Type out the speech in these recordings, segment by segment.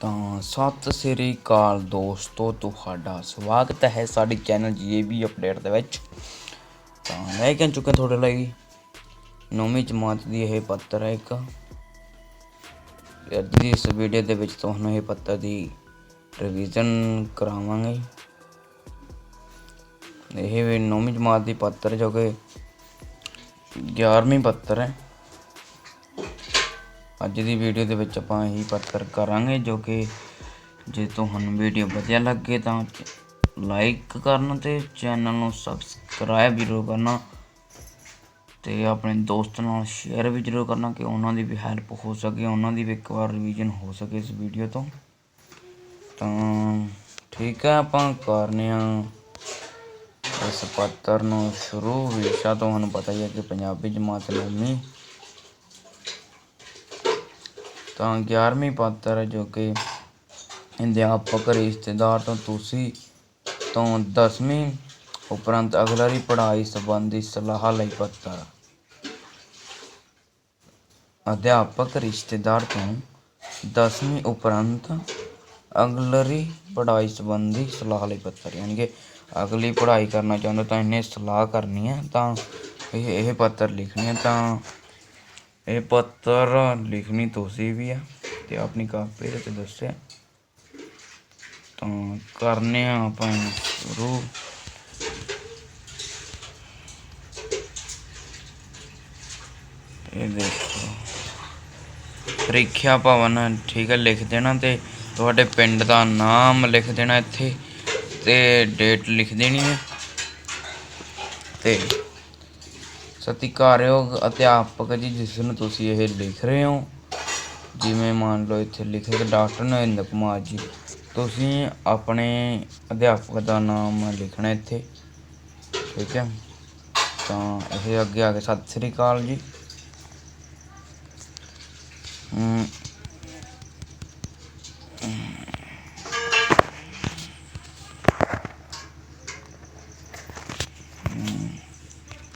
ਤਾਂ ਸਤਿ ਸ੍ਰੀ ਅਕਾਲ ਦੋਸਤੋ, ਤੁਹਾਡਾ ਸਵਾਗਤ ਹੈ ਸਾਡੇ ਚੈਨਲ ਜੀਏਬੀ ਅਪਡੇਟ ਦੇ ਵਿੱਚ। ਤਾਂ ਮੈਂ ਕਹਿ ਚੁੱਕਾ ਤੁਹਾਡੇ ਲਈ ਨੌਵੀਂ ਜਮਾਤ ਦੀ ਇਹ ਪੱਤਰ ਹੈ ਇੱਕ। ਅੱਜ ਦੀ ਇਸ ਵੀਡੀਓ ਦੇ ਵਿੱਚ ਤੁਹਾਨੂੰ ਇਹ ਪੱਤਰ ਦੀ ਰਿਵੀਜ਼ਨ ਕਰਾਵਾਂਗੇ। ਇਹ ਵੀ ਨੌਵੀਂ ਜਮਾਤ ਦੀ ਪੱਤਰ ਜੋ ਕਿ 11ਵੀਂ ਪੱਤਰ ਹੈ। ਅੱਜ ਦੀ ਵੀਡੀਓ ਦੇ ਵਿੱਚ ਆਪਾਂ ਇਹੀ ਪੱਤਰ ਕਰਾਂਗੇ ਜੋ ਕਿ ਜੇ ਤੁਹਾਨੂੰ ਵੀਡੀਓ ਵਧੀਆ ਲੱਗੇ ਤਾਂ ਲਾਈਕ ਕਰਨ ਤੇ ਚੈਨਲ ਨੂੰ ਸਬਸਕ੍ਰਾਈਬ ਜ਼ਰੂਰ ਕਰਨਾ ਤੇ ਆਪਣੇ ਦੋਸਤ ਨਾਲ ਸ਼ੇਅਰ ਵੀ ਜ਼ਰੂਰ ਕਰਨਾ ਕਿ ਉਹਨਾਂ ਦੀ ਵੀ ਹੈਲਪ ਹੋ ਸਕੇ, ਉਹਨਾਂ ਦੀ ਵੀ ਇੱਕ ਵਾਰ ਰਿਵੀਜ਼ਨ ਹੋ ਸਕੇ ਇਸ ਵੀਡੀਓ ਤੋਂ। ਤਾਂ ਠੀਕ ਹੈ ਆਪਾਂ ਕਰਨੇ ਆ ਇਸ ਪੱਤਰ ਨੂੰ ਸ਼ੁਰੂ। ਵਿਸ਼ਾ ਤੁਹਾਨੂੰ ਪਤਾ ਹੀ ਹੈ ਕਿ ਪੰਜਾਬੀ ਜਮਾਤ ਨੌਵੀਂ ਤਾਂ ਗਿਆਰਵੀਂ ਪਾਤਰ ਜੋ ਕਿ ਅਧਿਆਪਕ ਰਿਸ਼ਤੇਦਾਰ ਤੋਂ ਤੁਸੀਂ ਤੋਂ 10ਵੀਂ ਉਪਰੰਤ ਅਗਲਰੀ ਪੜ੍ਹਾਈ ਸੰਬੰਧੀ ਸਲਾਹ ਲਈ ਪੱਤਰ। ਅਧਿਆਪਕ ਰਿਸ਼ਤੇਦਾਰ ਤੋਂ 10ਵੀਂ ਉਪਰੰਤ ਅਗਲਰੀ ਪੜ੍ਹਾਈ ਸੰਬੰਧੀ ਸਲਾਹ ਲਈ ਪੱਤਰ। ਯਾਨੀ ਕਿ ਅਗਲੀ ਪੜ੍ਹਾਈ ਕਰਨਾ ਚਾਹੁੰਦਾ ਤਾਂ ਇਹਨੇ ਸਲਾਹ ਕਰਨੀ ਹੈ ਤਾਂ ਇਹ ਇਹ ਪੱਤਰ ਲਿਖਣੀ ਹੈ ਤਾਂ ਇਹ ਪੱਤਰ ਲਿਖਣੀ ਤੁਸੀਂ ਵੀ ਆ, ਤੇ ਆਪਣੀ ਕਾਪੀ ਤੇ ਦੱਸਿਆ। ਤਾਂ ਕਰਨੇ ਆ ਆਪਾਂ ਸ਼ੁਰੂ। ਇਹ ਦੇਖੋ। ਪ੍ਰੀਖਿਆ ਭਵਨ, ਠੀਕ ਹੈ, ਲਿਖ ਦੇਣਾ ਤੇ ਤੁਹਾਡੇ ਪਿੰਡ ਦਾ ਨਾਮ ਲਿਖ ਦੇਣਾ ਇੱਥੇ, ਤੇ ਡੇਟ ਲਿਖ ਦੇਣੀ ਹੈ। ਤੇ ਸਤਿਕਾਰਯੋਗ ਅਧਿਆਪਕ ਜੀ, ਜਿਸ ਨੂੰ ਤੁਸੀਂ ਇਹ ਲਿਖ ਰਹੇ ਹੋ, ਜਿਵੇਂ ਮੰਨ ਲਓ ਇੱਥੇ ਲਿਖੇ ਡਾਕਟਰ ਨਰਿੰਦਰ ਕੁਮਾਰ ਜੀ। ਤੁਸੀਂ ਆਪਣੇ ਅਧਿਆਪਕ ਦਾ ਨਾਮ ਲਿਖਣਾ ਇੱਥੇ, ਠੀਕ ਹੈ? ਤਾਂ ਇਹ ਅੱਗੇ ਆ ਕੇ, ਸਤਿ ਸ੍ਰੀ ਅਕਾਲ ਜੀ।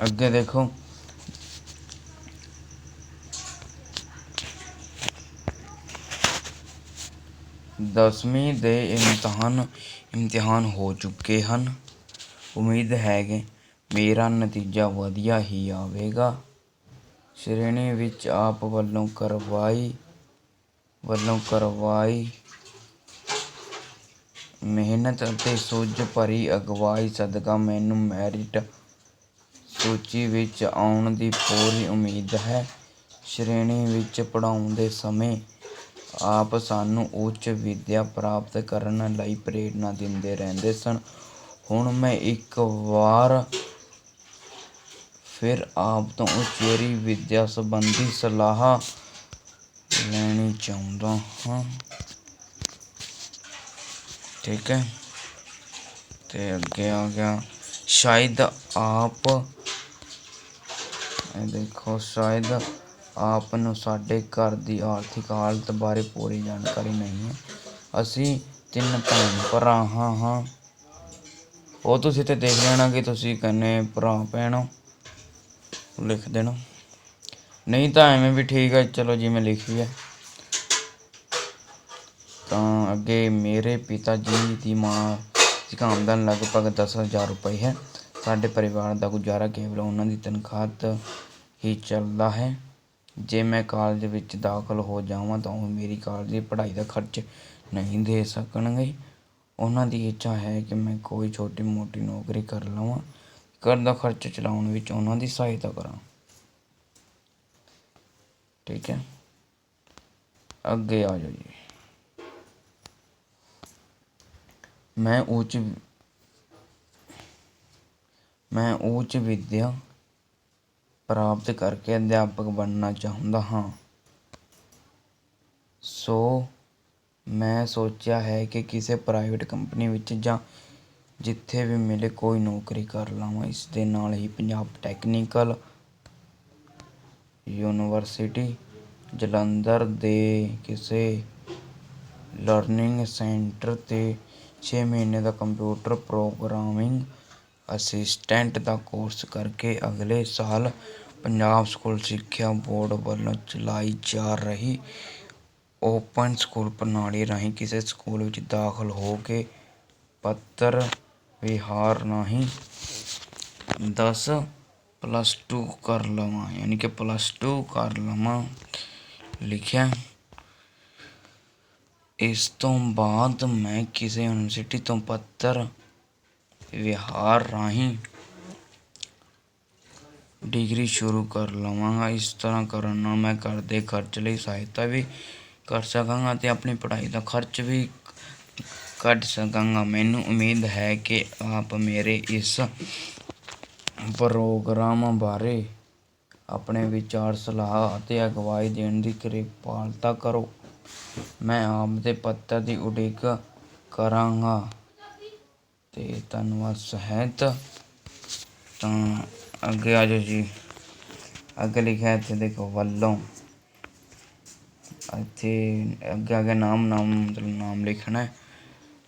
ਅੱਗੇ ਦੇਖੋ। ਦਸਵੀਂ ਦੇ ਇਮਤਿਹਾਨ ਇਮਤਿਹਾਨ ਹੋ ਚੁੱਕੇ ਹਨ। ਉਮੀਦ ਹੈ ਕਿ ਮੇਰਾ ਨਤੀਜਾ ਵਧੀਆ ਹੀ ਆਵੇਗਾ। ਸ਼੍ਰੇਣੀ ਵਿੱਚ ਆਪ ਵੱਲੋਂ ਕਰਵਾਈ ਵੱਲੋਂ ਕਰਵਾਈ ਮਿਹਨਤ ਅਤੇ ਸੁੱਝ ਭਰੀ ਅਗਵਾਈ ਸਦਕਾ ਮੈਨੂੰ ਮੈਰਿਟ ਸੂਚੀ ਵਿੱਚ ਆਉਣ ਦੀ ਪੂਰੀ ਉਮੀਦ ਹੈ। ਸ਼੍ਰੇਣੀ ਵਿੱਚ ਪੜ੍ਹਾਉਣ ਦੇ ਸਮੇਂ ਆਪ ਸਾਨੂੰ ਉੱਚ ਵਿੱਦਿਆ ਪ੍ਰਾਪਤ ਕਰਨ ਲਈ ਪ੍ਰੇਰਨਾ ਦਿੰਦੇ ਰਹਿੰਦੇ ਸਨ। ਹੁਣ ਮੈਂ ਇੱਕ ਵਾਰ ਫਿਰ ਆਪ ਤੋਂ ਉਚੇਰੀ ਵਿੱਦਿਆ ਸੰਬੰਧੀ ਸਲਾਹ ਲੈਣੀ ਚਾਹੁੰਦਾ ਹਾਂ। ਠੀਕ ਹੈ। ਤੇ ਅੱਗੇ ਆ ਗਿਆ। ਸ਼ਾਇਦ ਆਪ, ਇਹ ਦੇਖੋ, ਸ਼ਾਇਦ ਆਪ ਨੂੰ ਸਾਡੇ ਘਰ ਦੀ ਆਰਥਿਕ ਹਾਲਤ ਬਾਰੇ ਪੂਰੀ ਜਾਣਕਾਰੀ ਨਹੀਂ ਹੈ। ਅਸੀਂ ਤਿੰਨ ਭੈਣ ਭਰਾ ਹਾਂ ਹਾਂ। ਉਹ ਤੁਸੀਂ ਤੇ ਦੇਖ ਲੈਣਾ ਕਿ ਤੁਸੀਂ ਕੰਨੇ ਭਰਾ ਭੈਣ ਹੋ। ਲਿਖ ਦੇਣਾ। ਨਹੀਂ ਤਾਂ ਐਵੇਂ ਵੀ ਠੀਕ ਹੈ, ਚਲੋ ਜਿਵੇਂ ਲਿਖੀ ਹੈ ਤਾਂ ਅੱਗੇ ਮੇਰੇ ਪਿਤਾ ਜੀ ਦੀ ਮਾਂ ਦੀ ਆਮਦਨ ਲਗਭਗ 10000 ਰੁਪਏ ਹੈ। ਸਾਡੇ ਪਰਿਵਾਰ ਦਾ ਗੁਜ਼ਾਰਾ ਕੇਵਲ ਉਹਨਾਂ ਦੀ ਤਨਖਾਹ ਤੋਂ ਹੀ ਚੱਲਦਾ ਹੈ। ਜੇ ਮੈਂ ਕਾਲਜ ਵਿੱਚ ਦਾਖਲ ਹੋ ਜਾਵਾਂ ਤਾਂ ਉਹ ਮੇਰੀ ਕਾਲਜ ਦੀ ਪੜ੍ਹਾਈ ਦਾ ਖਰਚ ਨਹੀਂ ਦੇ ਸਕਣਗੇ। ਉਹਨਾਂ ਦੀ ਇੱਛਾ ਹੈ ਕਿ ਮੈਂ ਕੋਈ ਛੋਟੀ ਮੋਟੀ ਨੌਕਰੀ ਕਰ ਲਵਾਂ, ਘਰ ਦਾ ਖਰਚ ਚਲਾਉਣ ਵਿੱਚ ਉਹਨਾਂ ਦੀ ਸਹਾਇਤਾ ਕਰਾਂ। ਠੀਕ ਹੈ? ਅੱਗੇ ਆ ਜਾਓ ਜੀ। ਮੈਂ ਉੱਚ ਮੈਂ ਉੱਚ ਵਿੱਦਿਆ ਪ੍ਰਾਪਤ ਕਰਕੇ ਅਧਿਆਪਕ ਬਣਨਾ ਚਾਹੁੰਦਾ ਹਾਂ। ਸੋ, ਮੈਂ ਸੋਚਿਆ ਹੈ ਕਿ ਕਿਸੇ ਪ੍ਰਾਈਵੇਟ ਕੰਪਨੀ ਵਿੱਚ ਜਾਂ ਜਿੱਥੇ ਵੀ ਮਿਲੇ ਕੋਈ ਨੌਕਰੀ ਕਰ ਲਵਾਂ, ਇਸ ਦੇ ਨਾਲ ਹੀ ਪੰਜਾਬ ਟੈਕਨੀਕਲ ਯੂਨੀਵਰਸਿਟੀ ਜਲੰਧਰ ਦੇ ਕਿਸੇ ਲਰਨਿੰਗ ਸੈਂਟਰ ਤੇ ਛੇ ਮਹੀਨੇ ਦਾ ਕੰਪਿਊਟਰ ਪ੍ਰੋਗਰਾਮਿੰਗ ਅਸਿਸਟੈਂਟ ਦਾ ਕੋਰਸ ਕਰਕੇ ਅਗਲੇ ਸਾਲ ਪੰਜਾਬ ਸਕੂਲ ਸਿੱਖਿਆ ਬੋਰਡ ਵੱਲੋਂ ਚਲਾਈ ਜਾ ਰਹੀ ਓਪਨ ਸਕੂਲ ਪ੍ਰਣਾਲੀ ਰਾਹੀਂ ਕਿਸੇ ਸਕੂਲ ਵਿੱਚ ਦਾਖਲ ਹੋ ਕੇ ਪੱਤਰ ਵਿਹਾਰ ਰਾਹੀਂ ਦਸ ਪਲੱਸ ਟੂ ਕਰ ਲਵਾਂ, ਯਾਨੀ ਕਿ ਪਲੱਸ ਟੂ ਕਰ ਲਵਾਂ ਲਿਖਿਆ। ਇਸ ਤੋਂ ਬਾਅਦ ਮੈਂ ਕਿਸੇ ਯੂਨੀਵਰਸਿਟੀ ਤੋਂ ਪੱਤਰ ਵਿਹਾਰ ਰਾਹੀਂ ਡਿਗਰੀ ਸ਼ੁਰੂ ਕਰ ਲਵਾਂਗਾ ਇਸ ਤਰ੍ਹਾਂ ਕਰਨ ਨਾਲ ਮੈਂ ਘਰ ਦੇ ਖਰਚ ਲਈ ਸਹਾਇਤਾ ਵੀ ਕਰ ਸਕਾਂਗਾ ਤੇ ਆਪਣੀ ਪੜ੍ਹਾਈ ਦਾ ਖਰਚ ਵੀ ਕੱਢ ਸਕਾਂਗਾ ਮੈਨੂੰ ਉਮੀਦ ਹੈ ਕਿ ਆਪ ਮੇਰੇ ਇਸ ਪ੍ਰੋਗਰਾਮ ਬਾਰੇ ਆਪਣੇ ਵਿਚਾਰ ਸਲਾਹ ਅਤੇ ਅਗਵਾਈ ਦੇਣ ਦੀ ਕਿਰਪਾਲਤਾ ਕਰੋ ਮੈਂ ਆਪ ਦੇ ਪੱਤਰ ਦੀ ਉਡੀਕ ਕਰਾਂਗਾ ਤੇ ਧੰਨਵਾਦ ਸਹਿਤ। ਤਾਂ ਅੱਗੇ ਆ ਜਾਓ ਜੀ। ਅੱਗੇ ਲਿਖਿਆ ਇੱਥੇ ਦੇਖੋ ਵੱਲੋਂ। ਇੱਥੇ ਅੱਗੇ ਅੱਗੇ ਨਾਮ ਨਾਮ ਮਤਲਬ ਨਾਮ ਲਿਖਣਾ। ਹੈ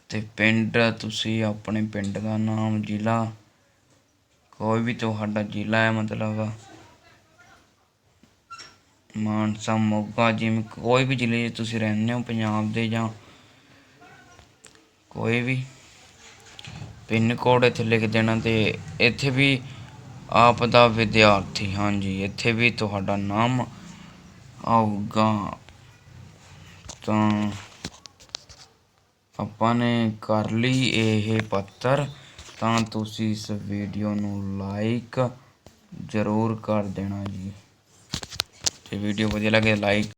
ਤੇ ਪਿੰਡ, ਤੁਸੀਂ ਆਪਣੇ ਪਿੰਡ ਦਾ ਨਾਮ, ਜ਼ਿਲ੍ਹਾ। ਕੋਈ ਵੀ ਤੁਹਾਡਾ ਜ਼ਿਲ੍ਹਾ ਹੈ ਮਤਲਬ। ਮਾਨਸਾ, ਮੋਗਾ, ਜਿਵੇਂ ਕੋਈ ਵੀ ਜ਼ਿਲ੍ਹੇ 'ਚ ਤੁਸੀਂ ਰਹਿੰਦੇ ਹੋ, ਪੰਜਾਬ ਦੇ ਜਾਂ ਕੋਈ ਵੀ। ਪਿੰਨ ਕੋਡ ਇੱਥੇ ਲਿਖ ਦੇਣਾ ਅਤੇ ਇੱਥੇ ਵੀ ਆਪ ਦਾ ਵਿਦਿਆਰਥੀ, ਹਾਂਜੀ, ਇੱਥੇ ਵੀ ਤੁਹਾਡਾ ਨਾਮ ਆਊਗਾ। ਤਾਂ ਆਪਾਂ ਨੇ ਕਰ ਲਈ ਇਹ ਪੱਤਰ, ਤਾਂ ਤੁਸੀਂ ਇਸ ਵੀਡੀਓ ਨੂੰ ਲਾਈਕ ਜ਼ਰੂਰ ਕਰ ਦੇਣਾ ਜੀ। ਤੇ ਵੀਡੀਓ ਵਧੀਆ ਲੱਗੇ, ਲਾਈਕ